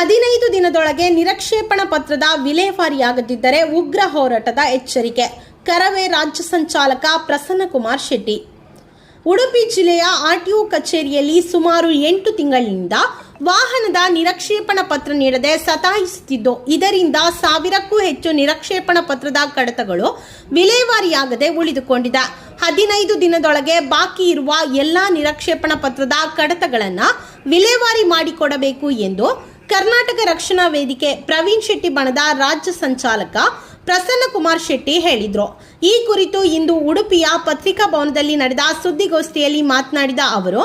ಹದಿನೈದು ದಿನದೊಳಗೆ ನಿರಕ್ಷೇಪಣ ಪತ್ರದ ವಿಲೇವಾರಿಯಾಗದಿದ್ದರೆ ಉಗ್ರ ಹೋರಾಟದ ಎಚ್ಚರಿಕೆ. ಕರವೇ ರಾಜ್ಯ ಸಂಚಾಲಕ ಪ್ರಸನ್ನಕುಮಾರ್ ಶೆಟ್ಟಿ. ಉಡುಪಿ ಜಿಲ್ಲೆಯ ಆರ್ಟಿಒ ಕಚೇರಿಯಲ್ಲಿ ಸುಮಾರು ಎಂಟು ತಿಂಗಳಿನಿಂದ ವಾಹನದ ನಿರಕ್ಷೇಪಣ ಪತ್ರ ನೀಡದೆ ಸತಾಯಿಸುತ್ತಿದ್ದು, ಇದರಿಂದ ಸಾವಿರಕ್ಕೂ ಹೆಚ್ಚು ನಿರಕ್ಷೇಪಣ ಪತ್ರದ ಕಡತಗಳು ವಿಲೇವಾರಿಯಾಗದೆ ಉಳಿದುಕೊಂಡಿದೆ. ಹದಿನೈದು ದಿನದೊಳಗೆ ಬಾಕಿ ಇರುವ ಎಲ್ಲಾ ನಿರಕ್ಷೇಪಣ ಪತ್ರದ ಕಡತಗಳನ್ನು ವಿಲೇವಾರಿ ಮಾಡಿಕೊಡಬೇಕು ಎಂದು ಕರ್ನಾಟಕ ರಕ್ಷಣಾ ವೇದಿಕೆ ಪ್ರವೀಣ್ ಶೆಟ್ಟಿ ಬಣದ ರಾಜ್ಯ ಸಂಚಾಲಕ ಪ್ರಸನ್ನಕುಮಾರ್ ಶೆಟ್ಟಿ ಹೇಳಿದ್ರು. ಈ ಕುರಿತು ಇಂದು ಉಡುಪಿಯ ಪತ್ರಿಕಾ ಭವನದಲ್ಲಿ ನಡೆದ ಸುದ್ದಿಗೋಷ್ಠಿಯಲ್ಲಿ ಮಾತನಾಡಿದ ಅವರು,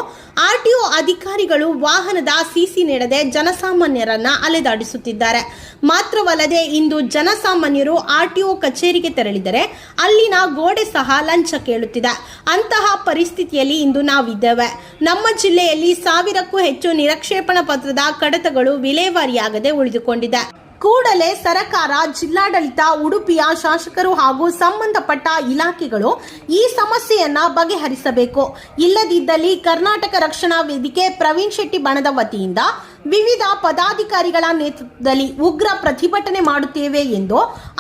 ಆರ್ಟಿಒ ಅಧಿಕಾರಿಗಳು ವಾಹನದ ಸಿಸಿ ನೀಡದೆ ಜನಸಾಮಾನ್ಯರನ್ನ ಅಲೆದಾಡಿಸುತ್ತಿದ್ದಾರೆ. ಮಾತ್ರವಲ್ಲದೆ ಇಂದು ಜನಸಾಮಾನ್ಯರು ಆರ್ಟಿಒ ಕಚೇರಿಗೆ ತೆರಳಿದರೆ ಅಲ್ಲಿನ ಗೋಡೆ ಸಹ ಲಂಚ ಕೇಳುತ್ತಿದೆ. ಅಂತಹ ಪರಿಸ್ಥಿತಿಯಲ್ಲಿ ಇಂದು ನಾವಿದ್ದೇವೆ. ನಮ್ಮ ಜಿಲ್ಲೆಯಲ್ಲಿ ಸಾವಿರಕ್ಕೂ ಹೆಚ್ಚು ನಿರಕ್ಷೇಪಣಾ ಪತ್ರದ ಕಡತಗಳು ವಿಲೇವಾರಿಯಾಗದೆ ಉಳಿದುಕೊಂಡಿದೆ. ಕೂಡಲೇ ಸರಕಾರ, ಜಿಲ್ಲಾಡಳಿತ, ಉಡುಪಿಯ ಶಾಸಕರು ಹಾಗೂ ಸಂಬಂಧಪಟ್ಟ ಇಲಾಖೆಗಳು ಈ ಸಮಸ್ಯೆಯನ್ನ ಬಗೆಹರಿಸಬೇಕು. ಇಲ್ಲದಿದ್ದಲ್ಲಿ ಕರ್ನಾಟಕ ರಕ್ಷಣಾ ವೇದಿಕೆ ಪ್ರವೀಣ್ ಶೆಟ್ಟಿ ಬಣದ ವತಿಯಿಂದ ವಿವಿಧ ಪದಾಧಿಕಾರಿಗಳ ನೇತೃತ್ವದಲ್ಲಿ ಉಗ್ರ ಪ್ರತಿಭಟನೆ ಮಾಡುತ್ತೇವೆ ಎಂದು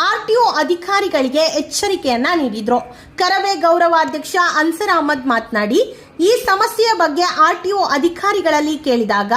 ಆರ್ಟಿಒ ಅಧಿಕಾರಿಗಳಿಗೆ ಎಚ್ಚರಿಕೆಯನ್ನ ನೀಡಿದ್ರು. ಕರವೇ ಗೌರವಾಧ್ಯಕ್ಷ ಅನ್ಸರ್ ಅಹಮದ್ ಮಾತನಾಡಿ, ಈ ಸಮಸ್ಯೆಯ ಬಗ್ಗೆ ಆರ್ಟಿಒ ಅಧಿಕಾರಿಗಳಲ್ಲಿ ಕೇಳಿದಾಗ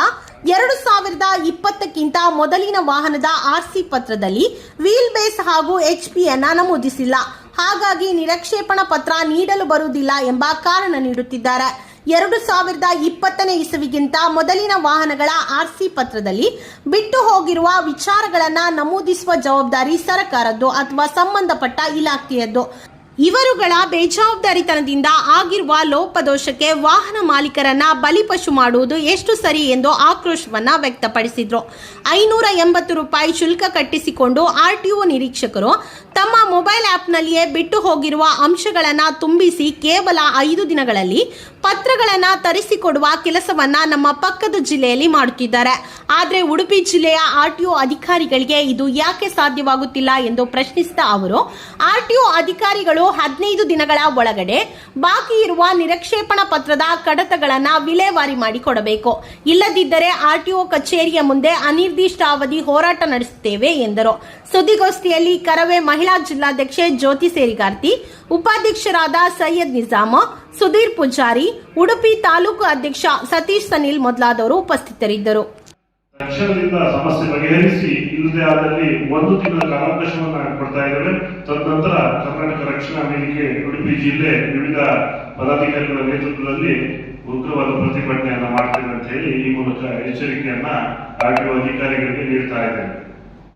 ಎರಡು ಸಾವಿರದ ಇಪ್ಪತ್ತಕ್ಕಿಂತ ಮೊದಲಿನ ವಾಹನದ ಆರ್ಸಿ ಪತ್ರದಲ್ಲಿ ವೀಲ್ ಬೇಸ್ ಹಾಗೂ ಎಚ್ ಪಿಯನ್ನ ನಮೂದಿಸಿಲ್ಲ. ಹಾಗಾಗಿ ನಿರಕ್ಷೇಪಣ ಪತ್ರ ನೀಡಲು ಬರುವುದಿಲ್ಲ ಎಂಬ ಕಾರಣ ನೀಡುತ್ತಿದ್ದಾರೆ. ಎರಡು ಸಾವಿರದ ಇಪ್ಪತ್ತನೇ ಇಸವಿಗಿಂತ ಮೊದಲಿನ ವಾಹನಗಳ ಆರ್ಸಿ ಪತ್ರದಲ್ಲಿ ಬಿಟ್ಟು ಹೋಗಿರುವ ವಿಚಾರಗಳನ್ನ ನಮೂದಿಸುವ ಜವಾಬ್ದಾರಿ ಸರ್ಕಾರದ್ದು ಅಥವಾ ಸಂಬಂಧಪಟ್ಟ ಇಲಾಖೆಯದ್ದು. ಇವರುಗಳ ಬೇಜವಾಬ್ದಾರಿತನದಿಂದ ಆಗಿರುವ ಲೋಪದೋಷಕ್ಕೆ ವಾಹನ ಮಾಲೀಕರನ್ನ ಬಲಿಪಶು ಮಾಡುವುದು ಎಷ್ಟು ಸರಿ ಎಂದು ಆಕ್ರೋಶವನ್ನ ವ್ಯಕ್ತಪಡಿಸಿದ್ರು. ಐನೂರ ಎಂಬತ್ತು ರೂಪಾಯಿ ಶುಲ್ಕ ಕಟ್ಟಿಸಿಕೊಂಡು ಆರ್ಟಿಒ ನಿರೀಕ್ಷಕರು ತಮ್ಮ ಮೊಬೈಲ್ ಆಪ್ನಲ್ಲಿಯೇ ಬಿಟ್ಟು ಹೋಗಿರುವ ಅಂಶಗಳನ್ನ ತುಂಬಿಸಿ ಕೇವಲ ಐದು ದಿನಗಳಲ್ಲಿ ಪತ್ರಗಳನ್ನ ತರಿಸಿಕೊಡುವ ಕೆಲಸವನ್ನ ನಮ್ಮ ಪಕ್ಕದ ಜಿಲ್ಲೆಯಲ್ಲಿ ಮಾಡುತ್ತಿದ್ದಾರೆ. ಆದರೆ ಉಡುಪಿ ಜಿಲ್ಲೆಯ ಆರ್ಟಿಒ ಅಧಿಕಾರಿಗಳಿಗೆ ಇದು ಯಾಕೆ ಸಾಧ್ಯವಾಗುತ್ತಿಲ್ಲ ಎಂದು ಪ್ರಶ್ನಿಸಿದ ಅವರು, ಆರ್ಟಿಒ ಅಧಿಕಾರಿಗಳು ಹದಿನೈದು ದಿನಗಳ ಒಳಗಡೆ ಬಾಕಿ ಇರುವ ನಿರಕ್ಷೇಪಣಾ ಪತ್ರದ ಕಡತಗಳನ್ನು ವಿಲೇವಾರಿ ಮಾಡಿಕೊಡಬೇಕು ಇಲ್ಲದಿದ್ದರೆ ಆರ್ಟಿಒ ಕಚೇರಿಯ ಮುಂದೆ ಅನಿರ್ದಿಷ್ಟಾವಧಿ ಹೋರಾಟ ನಡೆಸುತ್ತೇವೆ ಎಂದರು. ಸುದ್ದಿಗೋಷ್ಠಿಯಲ್ಲಿ ಕರವೇ ಮಹಿಳಾ ಜಿಲ್ಲಾಧ್ಯಕ್ಷೆ ಜ್ಯೋತಿ ಸೇರಿಗಾರ್ತಿ, ಉಪಾಧ್ಯಕ್ಷರಾದ ಸೈಯದ್ ನಿಜಾಮ, ಸುಧೀರ್ ಪೂಜಾರಿ, ಉಡುಪಿ ತಾಲೂಕು ಅಧ್ಯಕ್ಷ ಸತೀಶ್ ಸನಿಲ್ ಮೊದಲಾದವರು ಉಪಸ್ಥಿತರಿದ್ದರು. ತಕ್ಷಣದಿಂದ ಸಮಸ್ಯೆ ಬಗೆಹರಿಸಿ, ಇಲ್ಲದೆ ಆದಲ್ಲಿ ಒಂದು ತಿಂಗಳ ಕಾಲಾವಕಾಶವನ್ನು ಕೊಡ್ತಾ ಇದ್ದೇವೆ. ತದನಂತರ ಕರ್ನಾಟಕ ರಕ್ಷಣಾ ವೇದಿಕೆ ಉಡುಪಿ ಜಿಲ್ಲೆ ವಿವಿಧ ಪದಾಧಿಕಾರಿಗಳ ನೇತೃತ್ವದಲ್ಲಿ ಉಗ್ರವಾದ ಪ್ರತಿಭಟನೆಯನ್ನ ಮಾಡ್ತೇವೆ ಅಂತ ಹೇಳಿ ಈ ಮೂಲಕ ಎಚ್ಚರಿಕೆಯನ್ನ ಆರ್ಟಿಒ ಅಧಿಕಾರಿಗಳಿಗೆ ನೀಡ್ತಾ ಇದ್ದೇವೆ